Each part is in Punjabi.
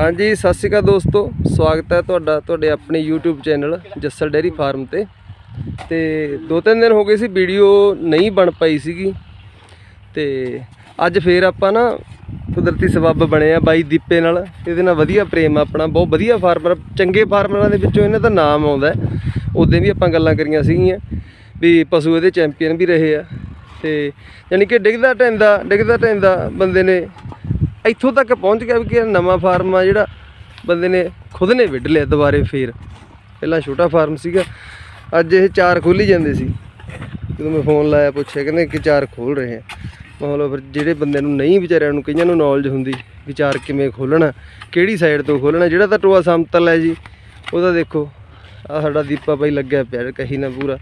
ਹਾਂਜੀ, ਸਤਿ ਸ਼੍ਰੀ ਅਕਾਲ ਦੋਸਤੋ। ਸਵਾਗਤ ਹੈ ਤੁਹਾਡਾ, ਤੁਹਾਡੇ ਆਪਣੇ YouTube channel Jassal dairy farm ਤੇ। ਤੇ ਦੋ ਤਿੰਨ ਦਿਨ ਹੋ ਗਏ ਸੀ, ਵੀਡੀਓ ਨਹੀਂ ਬਣ ਪਾਈ ਸੀਗੀ। ਤੇ ਅੱਜ ਫੇਰ ਆਪਾਂ ਨਾ ਕੁਦਰਤੀ ਸਬੱਬ ਬਣੇ ਆ ਬਾਈ ਦੀਪੇ ਨਾਲ। ਇਹਦੇ ਨਾਲ ਵਧੀਆ ਪ੍ਰੇਮ ਆ ਆਪਣਾ, ਬਹੁਤ ਵਧੀਆ ਫਾਰਮਰ ਚੰਗੇ ਫਾਰਮਰਾਂ ਦੇ ਵਿੱਚੋਂ ਇਹਨਾਂ ਦਾ ਨਾਮ ਆਉਂਦਾ ਉਦੋਂ ਵੀ ਆਪਾਂ ਗੱਲਾਂ ਕਰੀਆਂ ਸੀਗੀਆਂ ਵੀ ਪਸ਼ੂ ਇਹਦੇ ਚੈਂਪੀਅਨ ਵੀ ਰਹੇ ਆ। ਤੇ ਯਾਨੀ ਕਿ ਡਿੱਗਦਾ ਟੈਂਦਾ ਡਿੱਗਦਾ ਟੈਂਦਾ ਬੰਦੇ ਨੇ ਇੱਥੋਂ ਤੱਕ ਪਹੁੰਚ ਗਿਆ ਵੀ ਕਿ ਇਹ ਨਵਾਂ ਫਾਰਮ ਆ ਜਿਹੜਾ ਬੰਦੇ ਨੇ ਖੁਦ ਨੇ ਵਿੱਢ ਲਿਆ ਦੁਬਾਰੇ ਫੇਰ। ਪਹਿਲਾਂ ਛੋਟਾ ਫਾਰਮ ਸੀਗਾ, ਅੱਜ ਇਹ ਚਾਰ ਖੋਲੀ ਜਾਂਦੇ ਸੀ। ਜਦੋਂ ਮੈਂ ਫੋਨ ਲਾਇਆ, ਪੁੱਛਿਆ, ਕਹਿੰਦੇ ਕਿ ਚਾਰ ਖੋਲ ਰਹੇ ਆ। ਮਤਲਬ ਫਿਰ ਜਿਹੜੇ ਬੰਦੇ ਨੂੰ ਨਹੀਂ ਵਿਚਾਰਿਆਂ ਨੂੰ, ਕਈਆਂ ਨੂੰ ਨੌਲੇਜ ਹੁੰਦੀ ਵਿਚਾਰ ਕਿਵੇਂ ਖੋਲਣਾ ਕਿਹੜੀ ਸਾਈਡ ਤੋਂ ਖੋਲਣਾ ਜਿਹੜਾ ਤਾਂ ਟੋਆ ਸਮਤਲ ਹੈ ਜੀ ਉਹਦਾ ਦੇਖੋ ਆ ਸਾਡਾ ਦੀਪਾ ਭਾਈ ਲੱਗਿਆ ਪਿਆ, ਕਹੀ ਨਾ ਪੂਰਾ।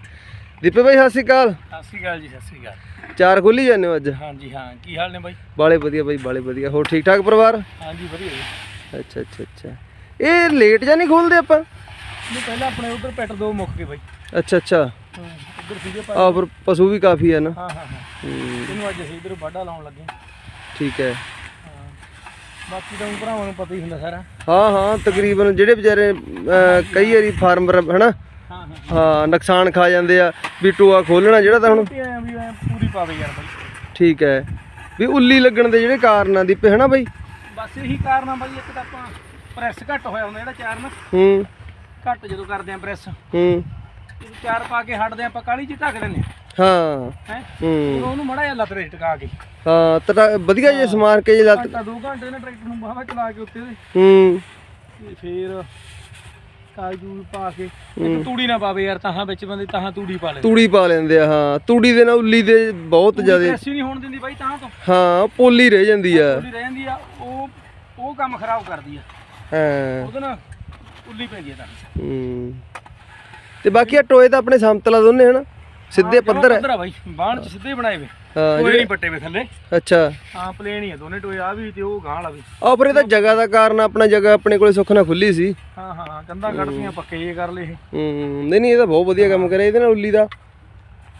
ਦੀਪੇ ਬਾਈ ਸਤਿ ਸ਼੍ਰੀ ਅਕਾਲ। ਸਤਿ ਸ਼੍ਰੀ ਅਕਾਲ ਜੀ ਸਤਿ ਸ਼੍ਰੀ ਅਕਾਲ। ਚਾਰ ਖੋਲੀ ਜਾਂਦੇ ਹੋ ਅੱਜ? ਹਾਂਜੀ ਹਾਂ। ਕੀ ਹਾਲ ਨੇ ਬਾਈ? ਬਾਲੇ ਵਧੀਆ ਬਾਈ ਬਾਲੇ ਵਧੀਆ। ਹੋਰ ਠੀਕ ਠਾਕ ਪਰਿਵਾਰ? ਹਾਂਜੀ ਵਧੀਆ ਜੀ। ਅੱਛਾ ਅੱਛਾ ਅੱਛਾ। ਇਹ ਲੇਟ ਜਾਂ ਨਹੀਂ ਖੋਲਦੇ ਆਪਾਂ? ਨਹੀਂ ਪਹਿਲਾਂ ਆਪਣੇ ਉਧਰ ਪੈਟ ਦੋ ਮੁੱਕ ਗਏ ਬਾਈ। ਅੱਛਾ ਅੱਛਾ। ਉਧਰ ਸੀਗੇ ਪਰ ਆ ਪਰ ਪਸ਼ੂ ਵੀ ਕਾਫੀ ਹੈ ਨਾ। ਹਾਂ ਹਾਂ ਇਹਨੂੰ ਅੱਜ ਅਸੀਂ ਇਧਰ ਵਾਢਾ ਲਾਉਣ ਲੱਗੇ ਠੀਕ ਹੈ। ਬਾਕੀ ਤਾਂ ਭਰਾਵਾਂ ਨੂੰ ਪਤਾ ਹੀ ਹੁੰਦਾ ਸਾਰਾ। ਹਾਂ ਹਾਂ ਤਕਰੀਬਨ ਜਿਹੜੇ ਵਿਚਾਰੇ ਕਈ ਵਾਰੀ ਫਾਰਮਰ ਹਨਾ? ਹਾਂ ਨੁਕਸਾਨ ਖਾ ਜਾਂਦੇ ਆ ਵੀ ਟੋਆ ਖੋਲਣਾ ਜਿਹੜਾ ਤਾਂ ਹੁਣ ਤੇ ਐਂ ਵੀ ਐਂ ਪੂਰੀ ਪਾਵੇ ਯਾਰ ਬਾਈ। ਠੀਕ ਹੈ। ਵੀ ਉੱਲੀ ਲੱਗਣ ਦੇ ਜਿਹੜੇ ਕਾਰਨ ਆ ਦੀਪੇ ਹਨਾ ਬਾਈ? ਬਸ ਇਹੀ ਕਾਰਨ ਆ ਬਾਈ ਇੱਕ ਤਾਂ ਆਪਾਂ ਪ੍ਰੈਸ ਘੱਟ ਹੋਇਆ ਹੁੰਦਾ ਜਿਹੜਾ ਚਾਰ ਨਾ ਹੂੰ। ਘੱਟ ਜਦੋਂ ਕਰਦੇ ਆ ਪ੍ਰੈਸ। ਹੂੰ। ਜਦੋਂ ਚਾਰ ਪਾ ਕੇ ਹਟਦੇ ਆ ਆਪਾਂ ਕਾਲੀ ਚ ਢੱਕ ਦਿੰਦੇ ਹਾਂ। ਹੈ। ਹੂੰ? ਉਹਨੂੰ ਮੜਾ ਜਿਹਾ ਲੱਤ ਤੇ ਟਿਕਾ ਕੇ। ਹਾਂ ਤਰਾ ਵਧੀਆ ਜੇ ਸਮਾਰ ਕੇ ਜੇ ਲੱਤ ਘੰਟਾ ਦੋ ਘੰਟੇ ਨੇ ਟਰੈਕਟਰ ਨੂੰ ਬਾਹਾਂ ਚਲਾ ਕੇ ਉੱਤੇ ਦੇ ਹੂੰ। ਤੇ ਫੇਰ ਕਾਜੂ ਪਾ ਕੇ ਇੱਕ ਤੂੜੀ ਨਾ ਪਾਵੇ ਯਾਰ ਤਾਹਾਂ ਵਿੱਚ ਬੰਦੇ ਤਾਹਾਂ ਤੂੜੀ ਪਾ ਲੈ ਤੂੜੀ ਪਾ ਲੈਂਦੇ ਆ ਹਾਂ। ਤੂੜੀ ਦੇ ਨਾਲ ਉੱਲੀ ਦੇ ਬਹੁਤ ਜ਼ਿਆਦਾ ਐਸੀ ਨਹੀਂ ਹੋਣ ਦਿੰਦੀ ਬਾਈ ਤਾਂ ਤੋਂ। ਹਾਂ ਪੋਲੀ ਰਹਿ ਜਾਂਦੀ ਆ। ਤੂੜੀ ਰਹਿ ਜਾਂਦੀ ਆ ਉਹ ਉਹ ਕੰਮ ਖਰਾਬ ਕਰਦੀ ਆ। ਹਾਂ। ਉਹਦੇ ਨਾਲ ਉੱਲੀ ਪੈਂਦੀ ਆ ਤਾਂ। ਹੂੰ। ਤੇ ਬਾਕੀ ਆ ਟੋਏ ਤਾਂ ਆਪਣੇ ਸਮਤਲਾ ਦੋਨੇ ਹਨਾ? ਸਿੱਧੇ ਪੱਧਰ ਹੈ। ਪੱਧਰ ਬਾਈ। ਬਾਣ ਚ ਸਿੱਧੇ ਬਣਾਏ ਵੇ। ਹਾਂ ਕੋਈ ਨਹੀਂ ਪੱਟੇ ਵੇ ਥੱਲੇ। ਅੱਛਾ। ਹਾਂ ਪਲੇਨ ਹੀ ਆ ਦੋਨੇ ਟੋਏ ਆ ਵੀ ਤੇ ਉਹ ਗਾਂ ਵਾਲਾ ਵੀ। ਆ ਪਰ ਇਹ ਤਾਂ ਜਗ੍ਹਾ ਦਾ ਕਾਰਨ ਆਪਣਾ ਜਗ੍ਹਾ ਆਪਣੇ ਕੋਲੇ ਸੁੱਖ ਨਾਲ ਖੁੱਲੀ ਸੀ। ਹਾਂ ਹਾਂ ਹਾਂ ਕੰਧਾਂ ਕੱਢਤੀਆਂ ਪੱਕੇ ਜੇ ਕਰ ਲਏ ਇਹ। ਹੂੰ ਨਹੀਂ ਨਹੀਂ ਇਹ ਤਾਂ ਬਹੁਤ ਵਧੀਆ ਕੰਮ ਕਰਿਆ ਇਹਦੇ ਨਾਲ ਉੱਲੀ ਦਾ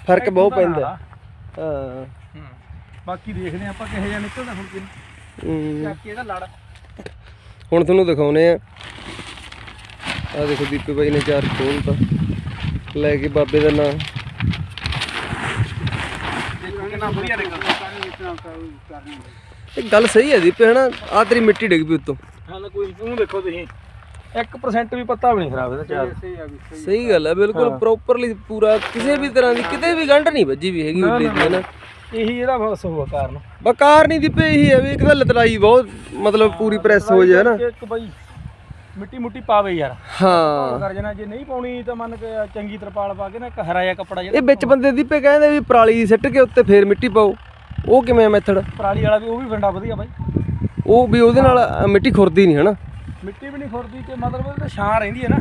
ਫ਼ਰਕ ਬਹੁਤ ਪੈਂਦਾ। ਹਾਂ। ਹੂੰ ਬਾਕੀ ਦੇਖਦੇ ਆ ਆਪਾਂ ਕਿਹੋ ਜਿਹਾ ਨਿਕਲਦਾ ਹੁਣ ਕਿ ਹੂੰ। ਚੱਕ ਇਹਦਾ ਲੜ। ਹੁਣ ਤੁਹਾਨੂੰ ਦਿਖਾਉਨੇ ਆ। ਆ ਦੇਖੋ ਦੀਪੇ ਬਾਈ ਨੇ ਚਾਰ ਖੋਲਤਾ ਲੈ ਕੇ ਬਾਬੇ ਦਾ ਨਾਂ। ਦੇਖੋ ਕਿੰਨਾ ਵਧੀਆ ਨਿਕਲਦਾ ਇਹ ਗੱਲ ਸਹੀ ਹੈ ਦੀਪੇ ਹਨਾ? ਆ ਤੇਰੀ ਮਿੱਟੀ ਡਿੱਗ ਪਈ ਉੱਤੋਂ। ਹਾਂ ਨਾ ਕੋਈ ਤੂੰ ਦੇਖੋ ਤੁਸੀਂ। 1% ਵੀ ਪੱਤਾ ਵੀ ਨਹੀਂ ਖਰਾਬ ਇਹਦਾ ਚਾਰ। ਸਹੀ ਗੱਲ ਹੈ ਬਿਲਕੁਲ ਪ੍ਰੋਪਰਲੀ ਪੂਰਾ ਕਿਸੇ ਵੀ ਤਰ੍ਹਾਂ ਦੀ ਕਿਤੇ ਵੀ ਗੰਢ ਨਹੀਂ ਵੱਜੀ ਵੀ ਹੈਗੀ ਉੱਲੀ ਦੀ ਹਨਾ? ਇਹੀ ਇਹਦਾ ਬਸ ਹੋਆ ਕਾਰਨ। ਬਕਾਰ ਨਹੀਂ ਦੀਪੇ ਇਹੀ ਹੈ ਵੀ ਇੱਕ ਤਾਂ ਲਤਰਾਈ ਬਹੁਤ ਮਤਲਬ ਪੂਰੀ ਪ੍ਰੈਸ ਹੋ ਜਾਏ ਹਨਾ? ਇੱਕ ਬਈ ਮਿੱਟੀ ਮੁੱਟੀ ਪਾਵੇ ਯਾਰ। ਹਾਂ। ਕਰ ਜਣਾ ਜੇ ਨਹੀਂ ਪਾਉਣੀ ਤਾਂ ਮੰਨ ਕੇ ਚੰਗੀ ਤਰਪਾਲ ਪਾ ਕੇ ਨਾ ਇੱਕ ਹਰਾ ਜਿਹਾ ਕੱਪੜਾ ਇਹ ਵਿੱਚ ਬੰਦੇ ਦੀਪੇ ਕਹਿੰਦੇ ਵੀ ਪਰਾਲੀ ਸਿੱਟ ਕੇ ਉੱਤੇ ਫੇਰ ਮਿੱਟੀ ਪਾਓ। ਉਹ ਕਿਵੇਂ ਮੈਥਡ ਪਰਾਲੀ ਵਾਲਾ ਵੀ ਉਹ ਵੀ ਫੰਡਾ ਵਧੀਆ ਬਾਈ। ਉਹ ਵੀ ਉਹਦੇ ਨਾਲ ਮਿੱਟੀ ਖੁਰਦੀ ਨਹੀਂ ਹਨਾ? ਮਿੱਟੀ ਵੀ ਨਹੀਂ ਖੁਰਦੀ ਤੇ ਮਤਲਬ ਉਹਦੇ ਤੇ ਛਾਂ ਰਹਿੰਦੀ ਹੈ ਨਾ।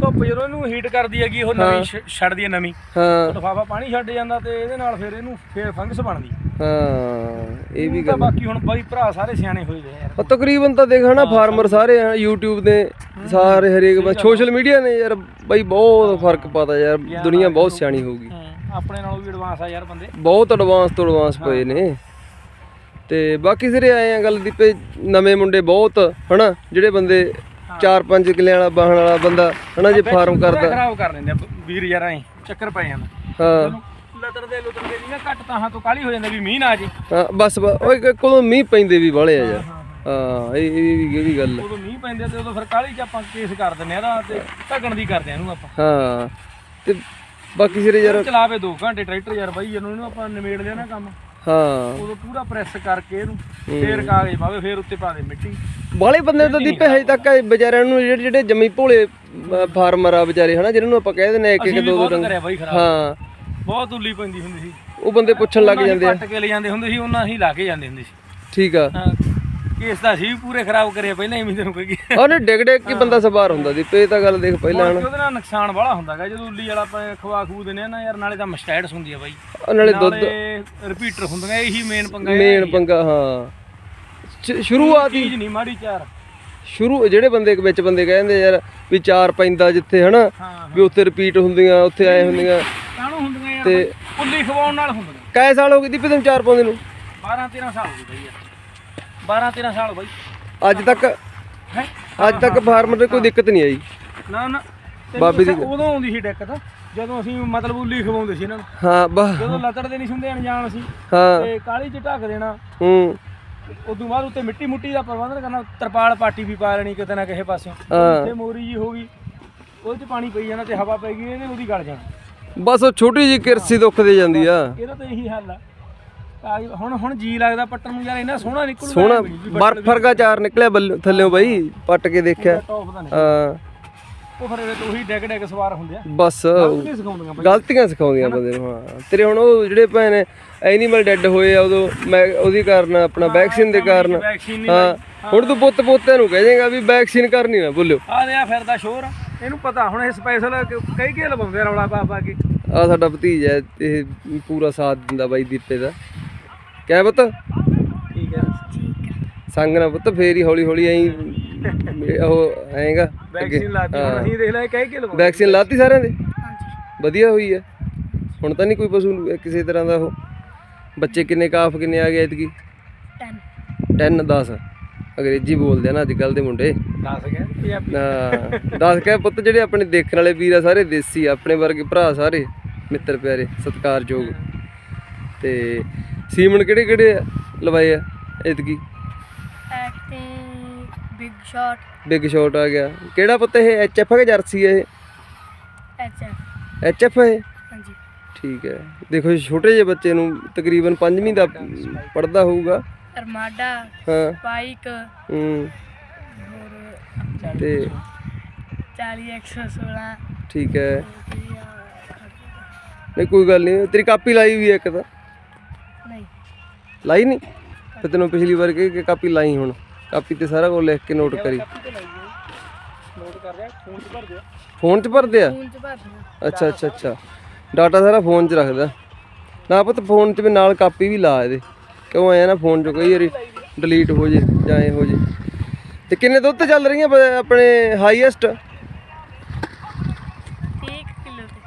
ਧੁੱਪ ਜਦੋਂ ਇਹਨੂੰ ਹੀਟ ਕਰਦੀ ਹੈਗੀ ਉਹ ਨਵੀਂ ਛੱਡਦੀ ਹੈ ਨਵੀਂ। ਹਾਂ। ਲਫਾਫਾ ਪਾਣੀ ਛੱਡ ਜਾਂਦਾ ਤੇ ਇਹਦੇ ਨਾਲ ਫਿਰ ਇਹਨੂੰ ਫਿਰ ਫੰਗਸ ਬਣਦੀ। ਹਾਂ ਇਹ ਵੀ ਤਾਂ ਬਾਕੀ ਹੁਣ ਬਾਈ ਭਰਾ ਸਾਰੇ ਸਿਆਣੇ ਹੋਏ ਗਏ ਯਾਰ। ਉਹ ਤਕਰੀਬਨ ਤਾਂ ਦੇਖ ਹਨਾ ਫਾਰਮਰ ਸਾਰੇ ਆ YouTube ਦੇ ਸਾਰੇ ਹਰੇਕ ਸੋਸ਼ਲ ਮੀਡੀਆ ਨੇ ਯਾਰ ਬਈ ਬਹੁਤ ਫ਼ਰਕ ਪਾਤਾ ਯਾਰ ਦੁਨੀਆ ਬਹੁਤ ਸਿਆਣੀ ਹੋ ਗਈ। ਹੂੰ, ਆਪਣੇ ਨਾਲੋਂ ਵੀ ਐਡਵਾਂਸ ਆ ਯਾਰ ਬੰਦੇ। ਬਹੁਤ ਐਡਵਾਂਸ ਤੋਂ ਐਡਵਾਂਸ ਪਏ ਨੇ। ਤੇ ਬਾਕੀ ਸਿਰੇ ਆਏ ਆ ਗੱਲ ਦੀਪੇ ਨਵੇਂ ਮੁੰਡੇ ਬਹੁਤ ਹਨਾ ਜਿਹੜੇ ਬੰਦੇ 4-5 ਕਿੱਲਿਆਂ ਵਾਲਾ ਬਾਹਣ ਵਾਲਾ ਬੰਦਾ ਹਨਾ ਜੇ ਫਾਰਮ ਕਰਦਾ। ਖਰਾਬ ਕਰ ਦਿੰਦੇ ਆ ਵੀਰ ਯਾਰਾਂ ਹੀ ਚੱਕਰ ਪੈ ਜਾਂਦਾ। ਹਾਂ। ਲਤਰਦੇ ਲੁਤਰਦੇ ਨਹੀਂ ਨਾ ਘੱਟ ਤਾਹਾਂ ਤੋਂ ਕਾਲੀ ਹੋ ਜਾਂਦਾ ਵੀ ਮੀਂਹ ਨਾ ਆ ਜੇ। ਹਾਂ ਬਸ ਬ- ਉਹ ਇੱਕ ਕੋਲੋਂ ਮੀਂਹ ਪੈਂਦੇ ਵੀ ਵਾਲੇ ਆ ਯਾਰ। ਹਾਂ ਇਹ ਇਹ ਵੀ ਇਹ ਵੀ ਗੱਲ ਹੈ। ਉਦੋਂ ਮੀਂਹ ਪੈਂਦੇ ਆ ਤੇ ਉਦੋਂ ਫਿਰ ਕਾਲੀ ਚ ਆਪਾਂ ਕੇਸ ਕਰ ਦਿੰਦੇ ਆ ਇਹਦਾ ਤੇ ਢੱਕਣ ਦੀ ਕਰਦੇ ਆ ਇਹਨੂੰ ਆਪਾਂ। ਹਾਂ ਤੇ ਬਾਕੀ ਸਿਰੇ ਯਾਰ ਚਲਾਵੇ 2 ਘੰਟੇ ਟਰੈਕਟਰ ਯਾਰ ਬਾਈ ਇਹਨੂੰ ਇਹਨੂੰ ਆਪਾਂ ਨਿਮੇੜ ਲਿਆ ਨਾ ਕੰਮ। ਹਾਂ। ਉਦੋਂ ਪੂਰਾ ਪ੍ਰੈਸ ਕਰਕੇ ਇਹਨੂੰ ਫੇਰ ਕਾਗਜ਼ ਪਾਵੇ ਫੇਰ ਉੱਤੇ ਪਾ ਦੇ ਮਿੱਟੀ। ਬਾਲੇ ਬੰਦੇ ਤਾਂ ਦੀਪੇ ਹਜੇ ਤੱਕ ਇਹ ਵਿਚਾਰਿਆਂ ਨੂੰ ਜਿਹੜੇ ਜਿਹੜੇ ਜੰਮੀ ਭੋਲੇ ਫਾਰਮਰ ਆ ਵਿਚਾਰੇ ਹਨਾ ਜਿਹਨਾਂ ਨੂੰ ਆਪਾਂ ਕਹਿ ਦਿੰਦੇ ਆ ਇੱਕ ਇੱਕ ਅਸੀਂ ਵੀ ਦੋ ਦੋ ਬਹੁਤ ਰੰਗ ਕਰਿਆ ਬਾਈ ਖਰਾਬ। ਹਾਂ। ਬਹੁਤ ਉੱਲੀ ਪੈਂਦੀ ਹੁੰਦੀ ਸੀ। ਉਹ ਬੰਦੇ ਪੁੱਛਣ ਲੱਗ ਜਾਂਦੇ ਆ। ਕੇ ਲੈ ਜਾਂਦੇ ਹੁੰਦੇ ਸੀ ਉਹਨਾਂ ਹੀ ਲਾ ਕੇ ਜਾਂਦੇ ਹੁੰਦੇ ਸੀ। ਠੀਕ ਆ। ਹਾਂ ਕੇਸ ਤਾਂ ਵੀ ਪੂਰੇ ਖਰਾਬ ਕਰਿਆ ਪਹਿਲਾਂ ਹੀ ਤੈਨੂੰ ਕਹੀ। ਉਹਨੇ ਡਿਗ ਡਿਗ ਕੇ ਬੰਦਾ ਸਵਾਰ ਹੁੰਦਾ ਦੀਪੇ ਇਹ ਤਾਂ ਗੱਲ ਦੇਖ ਪਹਿਲਾਂ ਹਨਾ। ਉਹਦੇ ਨਾਲ ਨੁਕਸਾਨ ਬੜਾ ਹੁੰਦਾਗਾ ਜਦੋਂ ਉੱਲੀ ਵਾਲਾ ਆਪਾਂ ਖਵਾ ਖੂ ਦਿੰਦੇ ਆ ਨਾ ਯਾਰ ਨਾਲੇ ਤਾਂ ਮਸਟੈਡਸ ਹੁੰਦੀ ਆ ਬਾਈ। ਉਹ ਨਾਲੇ ਦੁੱਧ ਰਿਪੀਟਰ ਹੁੰਦੀਆਂ ਇਹੀ ਮੇਨ ਪੰਗਾ ਮੇਨ ਪੰਗਾ ਹਾਂ। ਸ਼- ਸ਼ੁਰੂਆਤ ਚੀਜ਼ ਨਹੀਂ ਮਾੜੀ ਚਾਰ। ਸ਼ੁਰੂ ਜਿਹੜੇ ਬੰਦੇ ਵਿੱਚ ਬੰਦੇ ਕਹਿੰਦੇ ਯਾਰ ਵੀ ਚਾਰ ਪੈਂਦਾ ਜਿੱਥੇ ਹਨਾ? ਹਾਂ ਵੀ ਉੱਥੇ ਰਿਪੀਟ ਹੁੰਦੀਆਂ ਉੱਥੇ ਆਏ ਹੁੰਦੀਆਂ। ਯਾਰ ਤੇ? ਉੱਲੀ ਖਵਾਉਣ ਨਾਲ ਹੁੰਦੀਆਂ ਕੈ ਸਾਲ ਹੋ ਗਏ ਦੀਪੇ ਤੈਨੂੰ ਚਾਰ ਪਾਉਂਦੇ ਨੂੰ? 12 13 ਸਾਲ ਹੋ ਗਏ ਬਾਈ ਯਾਰ। 12 13 ਸਾਲ ਬਾਈ। ਅੱਜ ਤੱਕ ਹੈ? ਅੱਜ ਤੱਕ ਫਾਰਮਰ ਦੇ ਕੋਈ ਦਿੱਕਤ ਨਹੀਂ ਆਈ। ਨਾ ਨਾ। ਤੈਨੂੰ ਬਾਬੇ ਦੀ ਦੱਸਾਂ, ਉਦੋਂ ਆਉਂਦੀ ਸੀ ਦਿੱਕਤ ਜਦੋਂ ਅਸੀਂ ਮਤਲਬ ਉੱਲੀ ਖਵਾਉਂਦੇ ਸੀ ਇਹਨਾਂ ਨੂੰ। ਹਾਂ ਬਾ ਜਦੋਂ ਲੱਤੜਦੇ ਨਹੀਂ ਸੁੰਦੇ ਅਣਜਾਣ ਸੀ। ਹਾਂ। ਤੇ ਕਾਲੀ ਚ ਢੱਕ ਦੇਣਾ। ਹੂੰ। ਉਦੋਂ ਬਾਅਦ ਉੱਤੇ ਮਿੱਟੀ ਮੁੱਟੀ ਦਾ ਪ੍ਰਬੰਧ ਕਰਨਾ ਤਰਪਾਲ ਪਾਟੀ ਵੀ ਪਾ ਲੈਣੀ ਕਿਤੇ ਨਾ ਕਿਸੇ ਪਾਸਿਓਂ। ਹਾਂ। ਉੱਥੇ ਮੋਰੀ ਜੀ ਹੋ ਗਈ। ਉਹਦੇ ਚ ਪਾਣੀ ਪਈ ਜਾਣਾ ਤੇ ਹਵਾ ਪੈ ਗਈ ਇਹਨੇ ਉਹਦੀ ਗਲ ਜਾਣਾ। ਬਸ ਉਹ ਛੋਟੀ ਜੀ ਕਿਰਸੀ ਦੁੱਖ ਦੇ ਜਾਂਦੀ ਆ। ਇਹਦਾ ਤਾਂ ਇਹੀ ਹੱਲ ਆ। ਹੁਣ ਹੁਣ ਜੀ ਲੱਗਦਾ ਪੱਟਣ ਨੂੰ ਯਾਰ ਇੰਨਾ ਸੋਹਣਾ ਨਿਕਲੂ ਸੋਹਣਾ ਬਰਫ ਵਰਗਾ ਚਾਰ ਨਿਕਲਿਆ ਬੱਲ- ਥੱਲਿਓਂ ਬਾਈ ਪੱਟ ਕੇ ਦੇਖਿਆ। ਟੌਪ ਦਾ ਨਹੀਂ ਹਾਂ। ਉਹ ਫਿਰ ਇਹਦੇ ਤੋਂ ਉਹੀ ਡੈਗ ਡੈਗ ਸਵਾਰ ਹੁੰਦੇ ਆ। ਬਸ। ਨਹੀਂ ਸਿਖਾਉਂਦੀਆਂ ਬਈ। ਗਲਤੀਆਂ ਸਿਖਾਉਂਦੀਆਂ ਬੰਦੇ ਨੂੰ ਹਾਂ। ਤੇਰੇ ਹੁਣ ਉਹ ਜਿਹੜੇ ਭੈਣ ਐਨੀਮਲ ਡੈੱਡ ਹੋਏ ਆ ਉਦੋਂ ਮੈਂ ਉਹਦੀ ਕਾਰਨ ਆਪਣਾ ਵੈਕਸੀਨ ਦੇ ਕਾਰਨ। ਵੈਕਸੀਨ ਨਹੀਂ ਹਾਂ। ਹੁਣ ਤੂੰ ਪੁੱਤ ਪੋਤਿਆਂ ਨੂੰ ਕਹਿ ਜਾਏਗਾ ਵੀ ਵੈਕਸੀਨ ਕਰਨੀ ਨਾ ਬੋਲਿਓ। ਆ ਰਿਹਾ ਫਿਰਦਾ ਸ਼ੋਰ। ਇਹਨੂੰ ਪਤਾ ਹੁਣ ਇਹ ਸਪੈਸ਼ਲ ਕਈ ਕੇ ਲਵਾਉਂਦੇ ਰੌਲਾ ਪਾ ਪਾ ਕੇ। ਆ ਸਾਡਾ ਭਤੀਜਾ ਹੈ, ਇਹ ਪੂਰਾ ਸਾਥ ਦਿੰਦਾ ਬਾਈ ਦੀਪੇ ਦਾ। ਕਹਿ ਪੁੱਤ? ਠੀਕ ਹੈ। ਸੰਗ ਨਾ ਪੁੱਤ ਫੇਰ ਹੀ ਹੌਲੀ ਹੌਲੀ ਐਂ ਉਹ ਆਏਗਾ। ਵੈਕਸੀਨ ਲਾਤੀ ਹੁਣ ਅਸੀਂ ਦੇਖ ਲੈ ਕਈ ਕੇ ਲਵਾਉਂਦੇ। ਵੈਕਸੀਨ ਲਾਤੀ ਸਾਰਿਆਂ ਦੇ? ਵਧੀਆ ਹੋਈ ਹੈ। ਹੁਣ ਤਾਂ ਨਹੀਂ ਕੋਈ ਪਸ਼ੂ ਨੂੰ ਕਿਸੇ ਤਰ੍ਹਾਂ ਦਾ ਉਹ। ਬੱਚੇ ਕਿੰਨੇ ਕਾਫ ਕਿੰਨੇ ਆ ਗਏ ਇਤਕੀ 10 10 ਅੰਗਰੇਜ਼ੀ ਬੋਲਦੇ ਆ ਨਾ ਅੱਜ ਕੱਲ ਦੇ ਮੁੰਡੇ। ਦੱਸ ਗਿਆ ਪੰਜਾਬੀ ਹਾਂ ਦੱਸ ਕੇ ਪੁੱਤ ਜਿਹੜੇ ਆਪਣੇ ਦੇਖਣ ਵਾਲੇ ਵੀਰ ਆ ਸਾਰੇ ਦੇਸੀ ਆ, ਆਪਣੇ ਵਰਗੇ ਭਰਾ ਸਾਰੇ ਮਿੱਤਰ ਪਿਆਰੇ ਸਤਿਕਾਰਯੋਗ। ਤੇ ਸੀਮਨ ਕਿਹੜੇ ਕਿਹੜੇ ਆ ਲਵਾਏ ਆ ਇਤਕੀ acting big shot big shot ਆ ਗਿਆ। ਕਿਹੜਾ ਪੁੱਤ ਇਹ? ਐਚਐਫ ਹੈ ਕਿ ਜਰਸੀ ਹੈ ਇਹ? ਐਚ ਐਚਐਫ ਹੈ? ਹਾਂਜੀ। ਠੀਕ ਹੈ। ਦੇਖੋ ਛੋਟੇ ਜਿਹੇ ਬੱਚੇ ਨੂੰ ਤਕਰੀਬਨ 5ਵੀਂ ਦਾ ਪੜਦਾ ਹੋਊਗਾ। ਅਰਮਾਡਾ ਹਾਂ। ਬਾਈਕ ਹੂੰ। ਹੋਰ ਤੇ 40 116 ਠੀਕ ਹੈ। ਨਹੀਂ ਕੋਈ ਗੱਲ ਨਹੀਂ ਤੇਰੀ ਕਾਪੀ ਲਾਈ ਹੋਈ ਹੈ ਇੱਕ ਤਾਂ। ਨਹੀਂ। ਲਾਈ ਨਹੀਂ? ਤੇ ਤੈਨੂੰ ਪਿਛਲੀ ਵਾਰ ਕਹੀ ਕਿ ਕਾਪੀ ਲਾਈ ਹੁਣ। ਕਾਪੀ ਤੇ ਸਾਰਾ ਕੁਝ ਲਿਖ ਕੇ ਨੋਟ ਕਰੀ। ਨੋਟ ਕਰ ਰਿਹਾ ਫੋਨ 'ਚ ਭਰ ਦਿਆ ਫੋਨ 'ਚ ਭਰਦੇ ਆ? ਫੋਨ ਚ ਭਰ ਦੇਣਾ ਅੱਛਾ ਅੱਛਾ ਅੱਛਾ। ਡਾਟਾ ਸਾਰਾ ਫੋਨ 'ਚ ਰੱਖਦਾ। ਨਾ ਪੁੱਤ ਫੋਨ 'ਚ ਵੀ ਨਾਲ ਕਾਪੀ ਵੀ ਲਾ ਇਹਦੇ। ਕਿਉਂ ਆਇਆ ਨਾ ਫੋਨ 'ਚ ਕਈ ਵਾਰੀ ਡਿਲੀਟ ਹੋ ਜੇ ਜਾਂ ਐ ਹੋ ਜੇ। ਤੇ ਕਿੰਨੇ ਦੁੱਧ ਤੇ ਚੱਲ ਰਹੀਆਂ ਆਪਣੇ ਹਾਈਐਸਟ 30 ਕਿਲੋ ਤੇ।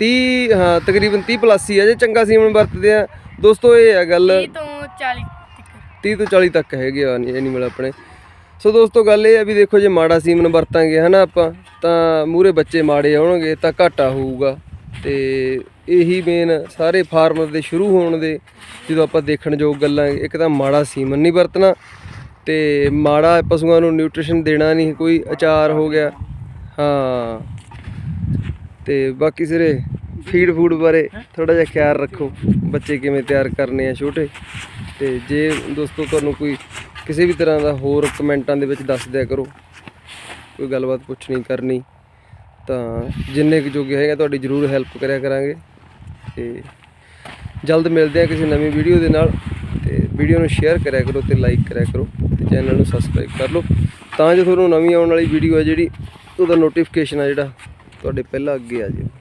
30 ਹਾਂ ਤਕਰੀਬਨ 30 ਪਲੱਸ ਹੀ ਆ ਜੇ ਚੰਗਾ ਸੀਮਨ ਵਰਤਦੇ ਆ। ਦੋਸਤੋ ਇਹ ਆ ਗੱਲ। 30 ਤੋਂ 40 ਤੱਕ। 30 ਤੋਂ 40 ਤੱਕ ਹੈਗੇ ਆ ਐਨੀਮਲ ਆਪਣੇ। ਸੋ ਦੋਸਤੋ ਗੱਲ ਇਹ ਆ ਵੀ ਦੇਖੋ ਜੇ ਮਾੜਾ ਸੀਮਨ ਵਰਤਾਂਗੇ ਹਨਾ ਆਪਾਂ ਤਾਂ ਮੂਰੇ ਬੱਚੇ ਮਾੜੇ ਆਉਣਗੇ ਤਾਂ ਘਾਟਾ ਹੋਊਗਾ। ਤੇ ਇਹੀ ਮੇਨ ਸਾਰੇ ਫਾਰਮਰ ਦੇ ਸ਼ੁਰੂ ਹੋਣ ਦੇ ਜਦੋਂ ਆਪਾਂ ਦੇਖਣ ਯੋਗ ਗੱਲਾਂ, ਇੱਕ ਤਾਂ ਮਾੜਾ ਸੀਮਨ ਨਹੀਂ ਵਰਤਣਾ ਤੇ ਮਾੜਾ ਪਸ਼ੂਆਂ ਨੂੰ ਨਿਊਟ੍ਰੀਸ਼ਨ ਦੇਣਾ ਨਹੀਂ, ਕੋਈ ਅਚਾਰ ਹੋ ਗਿਆ। ਹਾਂ। ਤੇ ਬਾਕੀ ਸਿਰੇ ਫੀਡ ਫੂਡ ਬਾਰੇ ਥੋੜਾ ਜਿਹਾ ਖਿਆਲ ਰੱਖੋ। ਬੱਚੇ ਕਿਵੇਂ ਤਿਆਰ ਕਰਨੇ ਆ ਛੋਟੇ। ਤੇ ਜੇ ਦੋਸਤੋ ਤੁਹਾਨੂੰ ਕੋਈ ਕਿਸੇ ਵੀ ਤਰ੍ਹਾਂ ਦਾ ਹੋਰ ਕਮੈਂਟਾਂ ਦੇ ਵਿੱਚ ਦੱਸ ਦਿਆ ਕਰੋ, ਕੋਈ ਗੱਲਬਾਤ ਪੁੱਛਣੀ ਕਰਨੀ, ਤਾਂ ਜਿੰਨੇ ਕੁ ਜੋਗੇ ਹੈਗਾ ਤੁਹਾਡੀ ਜ਼ਰੂਰ ਹੈਲਪ ਕਰਿਆ ਕਰਾਂਗੇ। ਤੇ ਜਲਦ ਮਿਲਦੇ ਆ ਕਿਸੇ ਨਵੀਂ ਵੀਡੀਓ ਦੇ ਨਾਲ ਤੇ ਵੀਡੀਓ ਨੂੰ ਸ਼ੇਅਰ ਕਰਿਆ ਕਰੋ ਤੇ ਲਾਈਕ ਕਰਿਆ ਕਰੋ ਤੇ ਚੈਨਲ ਨੂੰ ਸਬਸਕ੍ਰਾਈਬ ਕਰ ਲਓ। ਤਾਂ ਜੋ ਤੁਹਾਨੂੰ ਨਵੀਂ ਆਉਣ ਵਾਲੀ ਵੀਡੀਓ ਹੈ ਜਿਹੜੀ, ਉਹਦਾ ਨੋਟੀਫਿਕੇਸ਼ਨ ਆ ਜਿਹੜਾ ਤੁਹਾਡੇ ਪਹਿਲਾਂ ਅੱਗੇ ਆ ਜਾਵੇ।